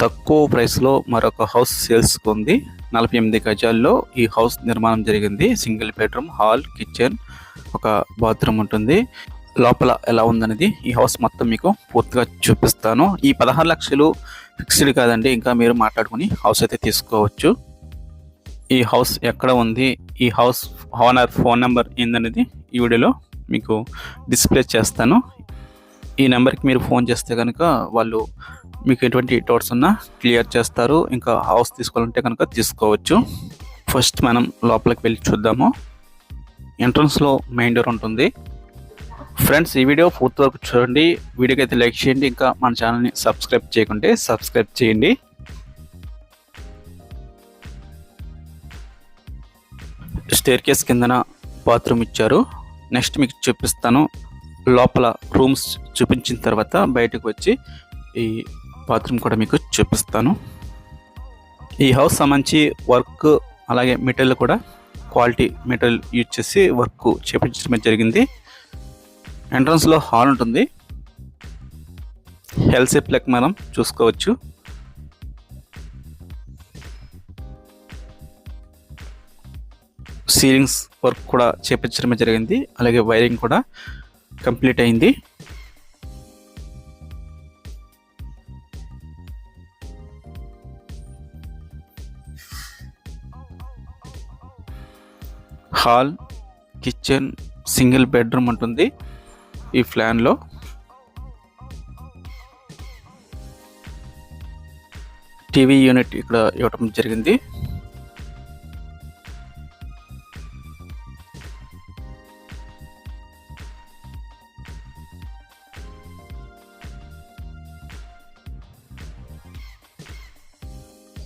తక్కువ ప్రైస్లో మరొక హౌస్ సేల్స్కి ఉంది. నలభై ఎనిమిది గజాల్లో ఈ హౌస్ నిర్మాణం జరిగింది. సింగిల్ బెడ్రూమ్ హాల్ కిచెన్ ఒక బాత్రూమ్ ఉంటుంది. లోపల ఎలా ఉందనేది ఈ హౌస్ మొత్తం మీకు పూర్తిగా చూపిస్తాను. ఈ పదహారు లక్షలు ఫిక్స్డ్ కాదండి. ఇంకా మీరు మాట్లాడుకుని హౌస్ అయితే తీసుకోవచ్చు. ఈ హౌస్ ఎక్కడ ఉంది? ఈ హౌస్ ఓనర్ ఫోన్ నెంబర్ ఏందనేది ఈ వీడియోలో మీకు డిస్ప్లే చేస్తాను. ఈ నెంబర్కి మీరు ఫోన్ చేస్తే కనుక వాళ్ళు మీకు ఎటువంటి డౌట్స్ ఉన్నా క్లియర్ చేస్తారు. ఇంకా హౌస్ తీసుకోవాలంటే కనుక తీసుకోవచ్చు. ఫస్ట్ మనం లోపలికి వెళ్ళి చూద్దాము. ఎంట్రన్స్లో మెయిన్ డోర్ ఉంటుంది. ఫ్రెండ్స్ ఈ వీడియో పూర్తి వరకు చూడండి. వీడియోకి అయితే లైక్ చేయండి. ఇంకా మన ఛానల్ని సబ్స్క్రైబ్ చేయకుంటే సబ్స్క్రైబ్ చేయండి. స్టేర్ కేస్ కిందన బాత్రూమ్ ఇచ్చారు. నెక్స్ట్ మీకు చూపిస్తాను. లోపల రూమ్స్ చూపించిన తర్వాత బయటకు వచ్చి ఈ బాత్రూమ్ కూడా మీకు చూపిస్తాను. ఈ హౌస్ సంబంధించి వర్క్ అలాగే మెటీరియల్ కూడా క్వాలిటీ మెటీరియల్ యూజ్ చేసి వర్క్ చేపించడం జరిగింది. ఎంట్రన్స్లో హాల్ ఉంటుంది. హెల్త్ సేఫ్ లెక్క మనం చూసుకోవచ్చు. సీలింగ్స్ వర్క్ కూడా చేపించడం జరిగింది. అలాగే వైరింగ్ కూడా కంప్లీట్ అయింది. హాల్ కిచెన్ సింగిల్ బెడ్రూమ్ ఉంటుంది ఈ ప్లాన్లో. టీవీ యూనిట్ ఇక్కడ ఇవ్వటం జరిగింది.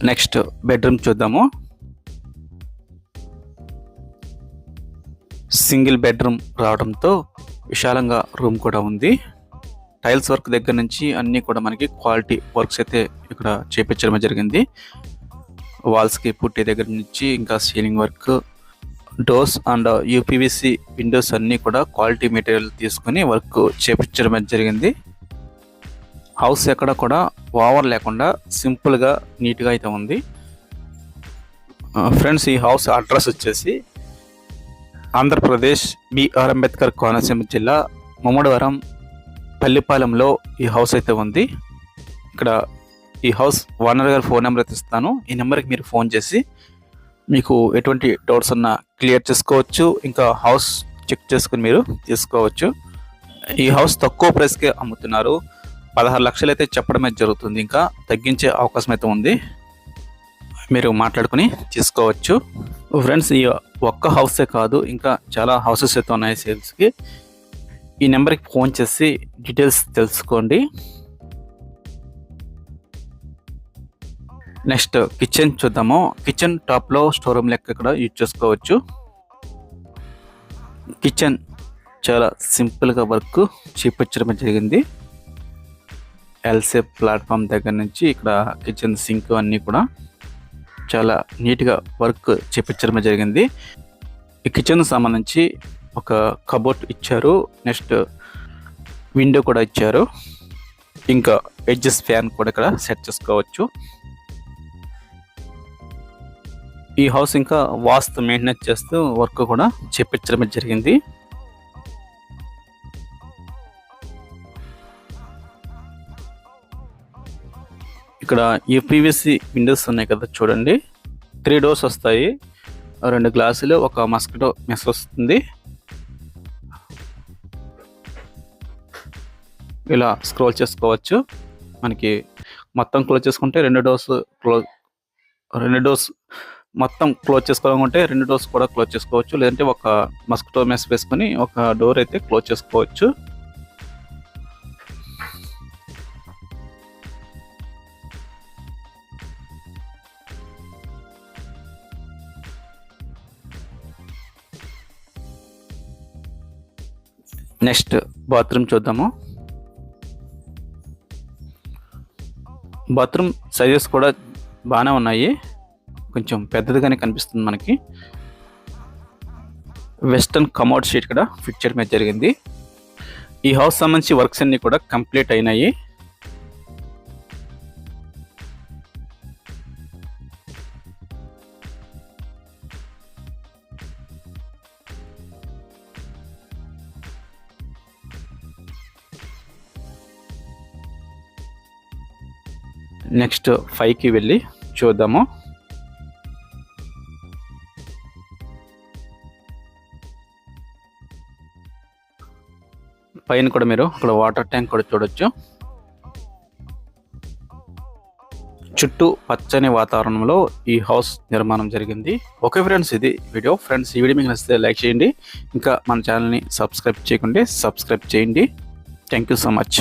నెక్స్ట్ బెడ్రూమ్ చూద్దాము. సింగిల్ బెడ్రూమ్ రావడంతో విశాలంగా రూమ్ కూడా ఉంది. టైల్స్ వర్క్ దగ్గర నుంచి అన్నీ కూడా మనకి క్వాలిటీ వర్క్స్ అయితే ఇక్కడ చేపించడం జరిగింది. వాల్స్కి పుట్టే దగ్గర నుంచి ఇంకా ceiling work doors and UPVC windows అన్నీ కూడా క్వాలిటీ మెటీరియల్ తీసుకొని వర్క్ చేపించడం జరిగింది. హౌస్ ఎక్కడ కూడా ఓవర్ లేకుండా సింపుల్గా నీట్గా అయితే ఉంది. ఫ్రెండ్స్ ఈ హౌస్ అడ్రస్ వచ్చేసి ఆంధ్రప్రదేశ్ బిఆర్ అంబేద్కర్ కోనసీమ జిల్లా ముమ్మడివరం పల్లిపాలెంలో ఈ హౌస్ అయితే ఉంది. ఇక్కడ ఈ హౌస్ ఓనర్ గారి ఫోన్ నెంబర్ అయితే ఇస్తాను. ఈ నెంబర్కి మీరు ఫోన్ చేసి మీకు ఎటువంటి డౌట్స్ ఉన్నా క్లియర్ చేసుకోవచ్చు. ఇంకా హౌస్ చెక్ చేసుకుని మీరు తీసుకోవచ్చు. ఈ హౌస్ తక్కువ ప్రైస్కే అమ్ముతున్నారు. పదహారు లక్షలు అయితే చెప్పడం అయితే జరుగుతుంది. ఇంకా తగ్గించే అవకాశం అయితే ఉంది. మీరు మాట్లాడుకుని తీసుకోవచ్చు ఫ్రెండ్స్ ఈ ఒక్క హౌసే కాదు ఇంకా చాలా హౌసెస్ అయితే ఉన్నాయి సేల్స్కి ఈ నెంబర్కి ఫోన్ చేసి డీటెయిల్స్ తెలుసుకోండి. నెక్స్ట్ కిచెన్ చూద్దాము. కిచెన్ టాప్లో స్టోర్ రూమ్ లెక్క ఇక్కడ యూజ్ చేసుకోవచ్చు. కిచెన్ చాలా సింపుల్గా వర్క్ చేపించడం జరిగింది. ఎల్సేప్ ప్లాట్ఫామ్ దగ్గర నుంచి ఇక్కడ కిచెన్ సింక్ అన్నీ కూడా. చాలా నీట్గా వర్క్ చేపించడం జరిగింది. ఈ కిచెన్ సంబంధించి ఒక కబోర్డ్ ఇచ్చారు. నెక్స్ట్ విండో కూడా ఇచ్చారు. ఇంకా ఎడ్జెస్ ఫ్యాన్ కూడా ఇక్కడ సెట్ చేసుకోవచ్చు. ఈ హౌస్ ఇంకా వాస్తు మెయింటెనెన్స్ చేస్తూ వర్క్ కూడా చేపించడమే జరిగింది. ఇక్కడ యూపీవీసీ విండోస్ ఉన్నాయి కదా చూడండి. త్రీ డోర్స్ వస్తాయి. రెండు గ్లాసులు ఒక మస్కిటో మెస్ వస్తుంది. ఇలా స్క్రోల్ చేసుకోవచ్చు. మనకి మొత్తం క్లోజ్ చేసుకుంటే రెండు డోర్స్ క్లోజ్ రెండు డోర్స్ మొత్తం క్లోజ్ చేసుకోవాలనుకుంటే రెండు డోర్స్ కూడా క్లోజ్ చేసుకోవచ్చు. లేదంటే ఒక మస్కిటో మెస్ వేసుకొని ఒక డోర్ అయితే క్లోజ్ చేసుకోవచ్చు. నెక్స్ట్ బాత్రూమ్ చూద్దాము. బాత్రూమ్ సైజెస్ కూడా బాగానే ఉన్నాయి. కొంచెం పెద్దదిగానే కనిపిస్తుంది మనకి. వెస్టర్న్ కమోడ్ షీట్ కూడా ఫిట్ చేయడం జరిగింది. ఈ హౌస్ సంబంధించి వర్క్స్ అన్నీ కూడా కంప్లీట్ అయినాయి. నెక్స్ట్ ఫైవ్కి వెళ్ళి చూద్దాము. పైన కూడా మీరు అక్కడ వాటర్ ట్యాంక్ కూడా చూడొచ్చు. చుట్టూ పచ్చని వాతావరణంలో ఈ హౌస్ నిర్మాణం జరిగింది. ఓకే ఫ్రెండ్స్ ఇది వీడియో. ఫ్రెండ్స్ ఈ వీడియో మీకు నచ్చితే లైక్ చేయండి. ఇంకా మన ఛానల్ని సబ్స్క్రైబ్ చేయకుంటే సబ్స్క్రైబ్ చేయండి. Thank you so much.